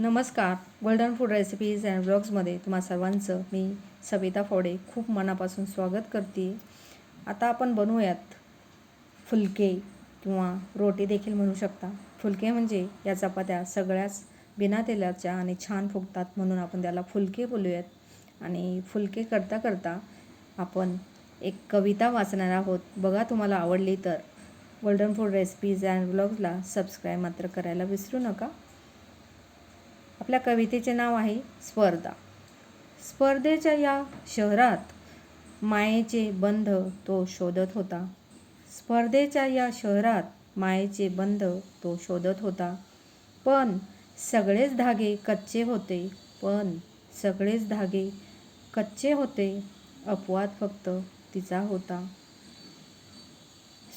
नमस्कार. Golden food recipes and ब्लॉग्समध्ये तुम्हा सर्वांचं मी सविता फोडे. खूप मनापासून स्वागत करते. आता आपण बनवूयात फुलके किंवा रोटी देखील म्हणू शकता. फुलके म्हणजे या चपात्या सगळ्याच बिना तेलाच्या आणि छान फुगतात म्हणून आपण त्याला फुलके बोलूयात. आणि फुलके करता करता आपण एक कविता वाचणार आहोत. बघा तुम्हाला आवडली तर. गोल्डन फूड रेसिपीज अँड ब्लॉग्सला सबस्क्राईब मात्र करायला विसरू नका. आपल्या कवितेचे नाव आहे स्पर्धा. स्पर्धेच्या या शहरात मायेचे बंध तो शोधत होता. स्पर्धेच्या या शहरात मायेचे बंध तो शोधत होता. पण सगळेच धागे कच्चे होते पण सगळेच धागे कच्चे होते अपवाद फक्त तिचा होता.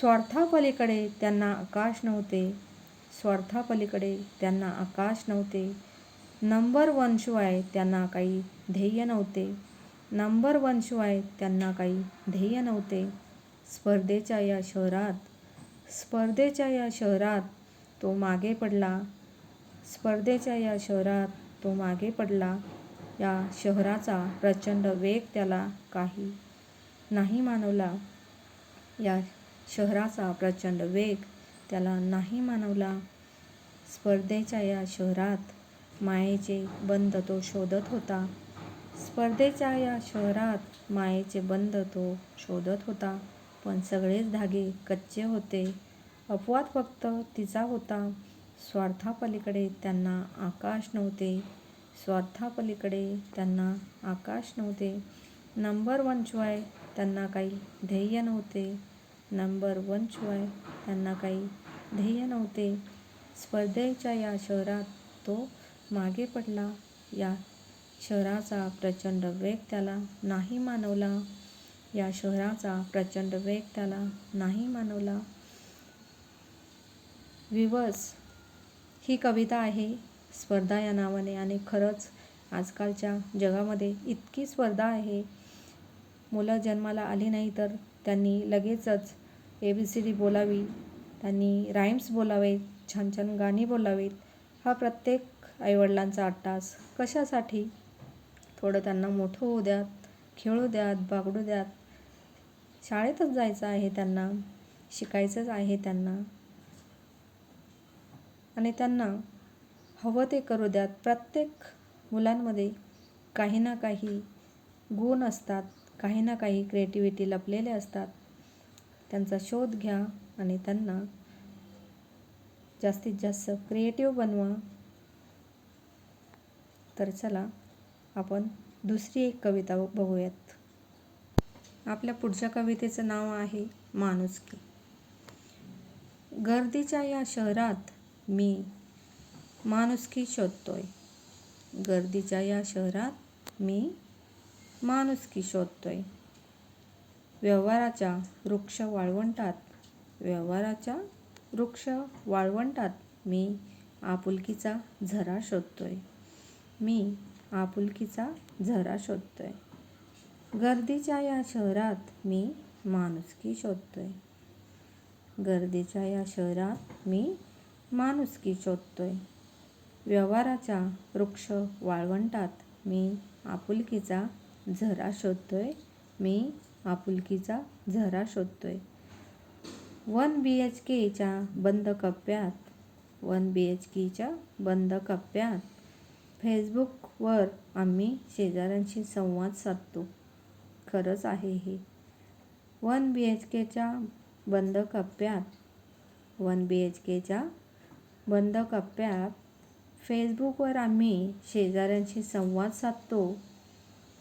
स्वार्थापलीकडे त्यांना आकाश नव्हते स्वार्थापलीकडे त्यांना आकाश नव्हते नंबर वनशिवाय त्यांना काही ध्येय नव्हते. नंबर वनशिवाय त्यांना काही ध्येय नव्हते. स्पर्धेच्या या शहरात स्पर्धेच्या या शहरात तो मागे पडला. स्पर्धेच्या या शहरात तो मागे पडला. या शहराचा प्रचंड वेग त्याला काही नाही मानवला. या शहराचा प्रचंड वेग त्याला नाही मानवला. स्पर्धेच्या या शहरात मायेचे बंध तो शोधत होता. स्पर्धेच्या या शहरात मायेचे बंध तो शोधत होता. पण सगळेच धागे कच्चे होते. अपवाद फक्त तिचा होता. स्वार्थापलीकडे त्यांना आकाश नव्हते. स्वार्थापलीकडे त्यांना आकाश नव्हते. नंबर वनशिवाय त्यांना काही ध्येय नव्हते. नंबर वनशिवाय त्यांना काही ध्येय नव्हते. स्पर्धेच्या या शहरात तो मागे पडला. या शहराचा प्रचंड वेग त्याला नाही मानवला. या शहराचा प्रचंड वेग त्याला नाही मानवला. विवस ही कविता आहे. स्पर्धा या नावाने आणि खरंच आजकालच्या जगामध्ये इतकी स्पर्धा आहे. मुलं जन्माला आली नाही तर त्यांनी लगेचच ए बी सी डी बोलावी. त्यांनी राईम्स बोलावेत छान छान गाणी बोलावीत. हा प्रत्येक आईवडिलांचा अट्टास. कशासाठी? थोडं त्यांना मोठं होऊ द्यात खेळू द्यात बागडू द्यात. शाळेतच जायचं आहे त्यांना शिकायचंच आहे त्यांना. आणि त्यांना हवं ते करू द्यात. प्रत्येक मुलांमध्ये काही ना काही गुण असतात काही ना काही क्रिएटिव्हिटी लपलेले असतात. त्यांचा शोध घ्या आणि त्यांना जास्तीत जास्त क्रिएटिव्ह बनवा. तर चला आपण दुसरी एक कविता बघूयात. आपल्या पुढच्या कवितेचं नाव आहे माणुसकी. गर्दीच्या या शहरात मी माणुसकी शोधतोय. गर्दीच्या या शहरात मी माणुसकी शोधतोय. व्यवहाराच्या वृक्ष वाळवंटात व्यवहाराच्या वृक्ष वाळवंटात मी आपुलकीचा झरा शोधतोय. मी आपुलकीचा झरा शोधतोय. गर्दीच्या या शहरात मी माणुसकी शोधतोय. गर्दीच्या या शहरात मी माणुसकी शोधतोय. व्यवहाराच्या वृक्ष वाळवंटात मी आपुलकीचा झरा शोधतोय. मी आपुलकीचा झरा शोधतोय. वन बी एच केच्या बंद कप्प्यात वन बी एच केच्या बंद कप्प्यात फेसबुकवर आम्ही शेजाऱ्यांशी संवाद साधतो. खरंच आहे हे. वन बी एच केच्या बंद कप्प्यात वन बी एच केच्या बंद कप्प्यात फेसबुकवर आम्ही शेजाऱ्यांशी संवाद साधतो.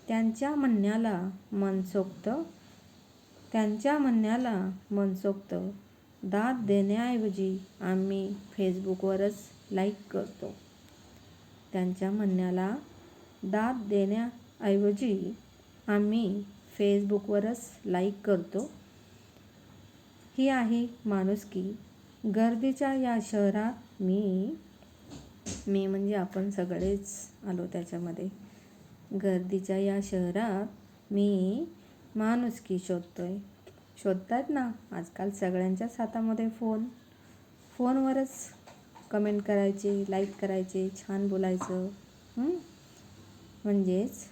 त्यांच्या म्हणण्याला मनसोक्त त्यांच्या म्हणण्याला मनसोक्त दाद देण्याऐवजी आम्ही फेसबुकवरच लाईक करतो. त्यांच्या म्हणण्याला दाद देण्याऐवजी आम्ही फेसबुकवरच लाईक करतो. ही आहे माणुसकी. गर्दीच्या या शहरात मी मी म्हणजे आपण सगळेच आलो त्याच्यामध्ये. गर्दीच्या या शहरात मी माणुसकी शोधतोय. शोधतात ना आजकाल सगळ्यांच्याच हातामध्ये फोन. फोनवरच कमेंट करायचे लाईक करायचे छान बोलायचं म्हणजेच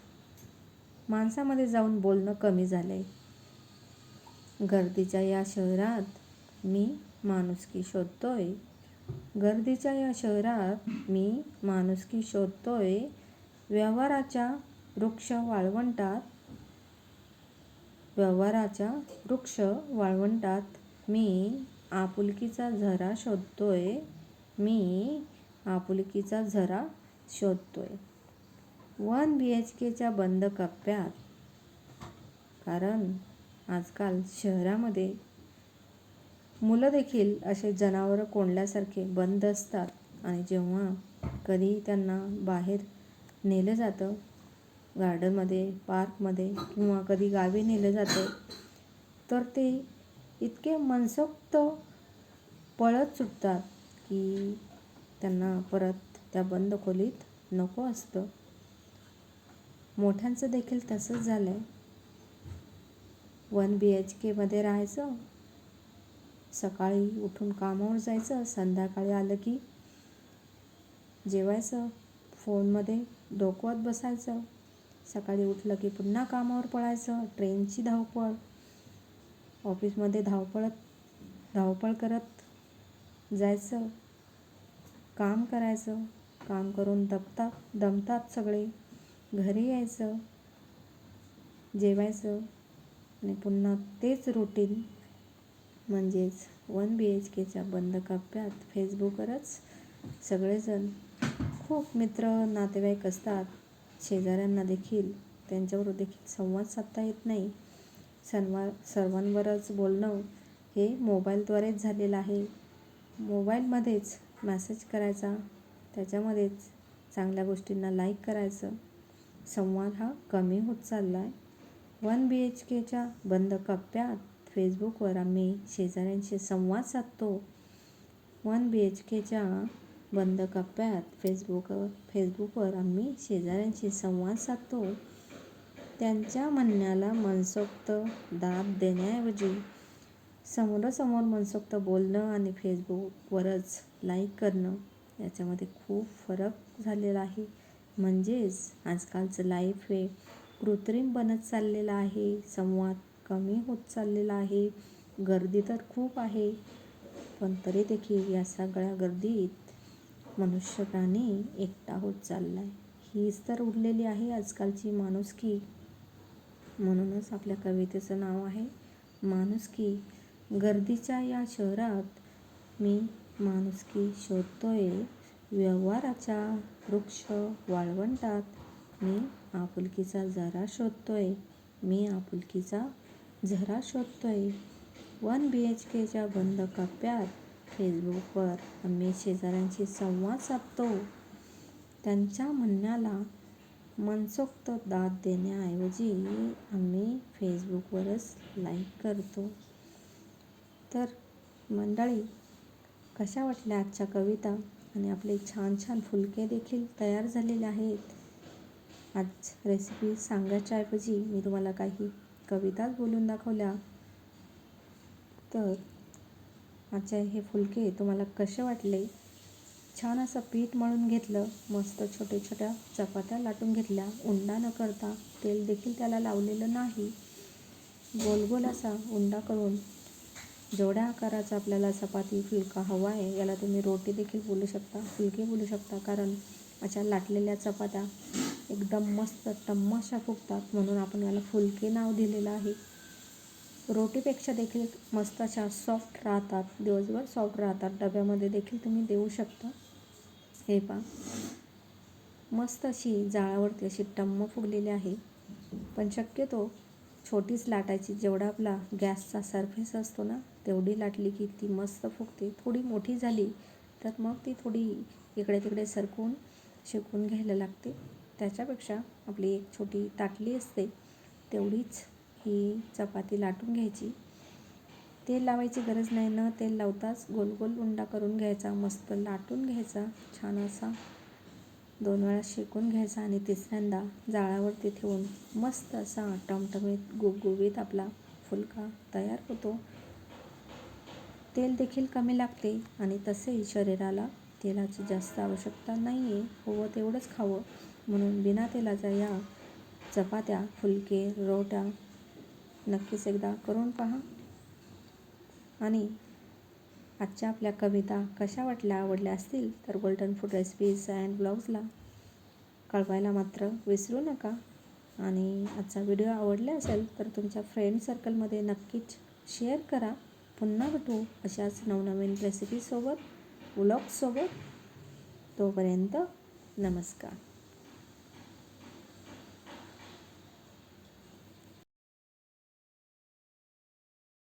माणसामध्ये जाऊन बोलणं कमी झालं आहे गर्दीच्या या शहरात मी माणुसकी शोधतोय. गर्दीच्या या शहरात मी माणुसकी शोधतोय. व्यवहाराच्या वृक्ष वाळवंटात व्यवहाराच्या वृक्ष वाळवंटात मी आपुलकीचा झरा शोधतोय. मी आपुलकीचा झरा शोधतोय. वन बी एच केच्या बंद कप्प्यात. कारण आजकाल शहरामध्ये मुलं देखील असे जनावरं कोंडल्यासारखे बंद असतात. आणि जेव्हा कधी त्यांना बाहेर नेलं जातं गार्डनमध्ये पार्कमध्ये किंवा कधी गावी नेलं जातं तर ते इतके मनसोक्त पळत सुटतात. की त्यांना परत त्या बंद खोलीत नको असतं. मोठ्यांचं देखील तसंच झालं आहे वन बी एच केमध्ये राहायचं. सकाळी उठून कामावर जायचं. संध्याकाळी आलं की जेवायचं. फोनमध्ये डोकवत बसायचं. सकाळी उठलं की पुन्हा कामावर पळायचं. ट्रेनची धावपळ. ऑफिसमध्ये धावपळत धावपळ करत जायचं. काम करायचं. काम करून दपतात दमतात सगळे. घरी यायचं. जेवायचं. आणि पुन्हा तेच रुटीन म्हणजेच वन बी एच केच्या बंद कप्प्यात फेसबुकवरच सगळेजण खूप मित्र नातेवाईक असतात. शेजाऱ्यांना देखील त्यांच्यावर देखील संवाद साधता येत नाही. सर्वा सर्वांवरच बोलणं हे मोबाईलद्वारेच झालेलं आहे. मोबाईलमध्येच मॅसेज करायचा. त्याच्यामध्येच चांगल्या गोष्टींना लाईक करायचं. संवाद हा कमी होत चालला आहे वन बी एच केच्या बंद कप्प्यात फेसबुकवर आम्ही शेजाऱ्यांशी संवाद साधतो. वन बी एच केच्या बंद कप्प्यात फेसबुक फेसबुकवर आम्ही शेजाऱ्यांशी संवाद साधतो. त्यांच्या म्हणण्याला मनसोक्त दाद देण्याऐवजी समोरासमोर मनसोक्त बोलणं आणि फेसबुकवरच लाईक करणं याच्यामध्ये खूप फरक झालेला आहे. म्हणजेच आजकालचं लाईफ हे कृत्रिम बनत चाललेलं आहे संवाद कमी होत चाललेला आहे गर्दी तर खूप आहे पण तरी देखील या सगळ्या गर्दीत मनुष्य प्राणी एकटा होत चालला आहे हीच तर उरलेली आहे आजकालची माणुसकी. म्हणूनच आपल्या कवितेचं नाव आहे माणुसकी गर्दीच्या या शहरात मी माणुसकी शोधतोय. व्यवहाराच्या वृक्ष वाळवंटात मी आपुलकीचा झरा शोधतोय. मी आपुलकीचा झरा शोधतोय. वन बी एच केच्या बंद कप्प्यात फेसबुकवर आम्ही शेजाऱ्यांशी संवाद साधतो. त्यांच्या म्हणण्याला मनसोक्त दाद देण्याऐवजी आम्ही फेसबुकवरच लाईक करतो. तर मंडळी कशा वाटल्या आजच्या कविता? आणि आपले छान छान फुलके देखील तयार झालेले आहेत. आज रेसिपी सांगायच्या ऐवजी मी तुम्हाला काही कविताच बोलून दाखवल्या. तर आजचे हे फुलके तुम्हाला कसे वाटले? छान असं पीठ मळून घेतलं मस्त छोटे छोट्या चपात्या लाटून घेतल्या. उंडा न करता तेल देखील त्याला लावलेलं नाही. गोल गोल असा उंडा करून जेवढ्या आकाराचा आपल्याला चपाती फुलका हवा आहे याला तुम्ही रोटी देखील बोलू शकता फुलके बोलू शकता. कारण अशा लाटलेल्या चपात्या एकदम मस्त टम्मशा फुगतात. म्हणून आपण याला फुलके नाव दिलेलं आहे. रोटीपेक्षा देखील मस्त अशा सॉफ्ट राहतात. दिवसभर सॉफ्ट राहतात. डब्यामध्ये देखील तुम्ही देऊ शकता. हे पा मस्त अशी जाळावरती अशी टम्म फुगलेली आहे. पण शक्यतो छोटीच लाटायची. जेवढा आपला गॅसचा सरफेस असतो ना तेवढी लाटली की ती मस्त फुगते. थोडी मोठी झाली तर मग ती थोडी इकडे तिकडे सरकून शेकून घ्यायला लागते. त्याच्यापेक्षा आपली एक छोटी ताटली असते तेवढीच ही चपाती लाटून घ्यायची. तेल लावायची गरज नाही न तेल लावताच गोल गोल उंडा करून घ्यायचा मस्त लाटून घ्यायचा छान असा दोन वेळा शेकून घ्यायचा आणि तिसऱ्यांदा जाळावरती ठेवून मस्त असा टमटमीत गुबगुबीत आपला फुलका तयार होतो. तेल देखील कमी लागते आणि तसेही शरीराला तेलाची जास्त आवश्यकता नाही आहे हवं तेवढंच खावं. म्हणून बिना तेलाच्या या चपात्या फुलके रोट्या नक्कीच एकदा करून पहा. आणि आजच्या आपल्या कविता कशा वाटल्या आवडल्या असतील तर गोल्डन फूड रेसिपीज अँड ब्लॉग्सला कळवायला मात्र विसरू नका. आणि आजचा व्हिडिओ आवडला असेल तर तुमच्या फ्रेंड सर्कलमध्ये नक्कीच शेअर करा. पुन्हा भेटू अशाच नवनवीन रेसिपीसोबत व्लॉग्ससोबत तोपर्यंत नमस्कार.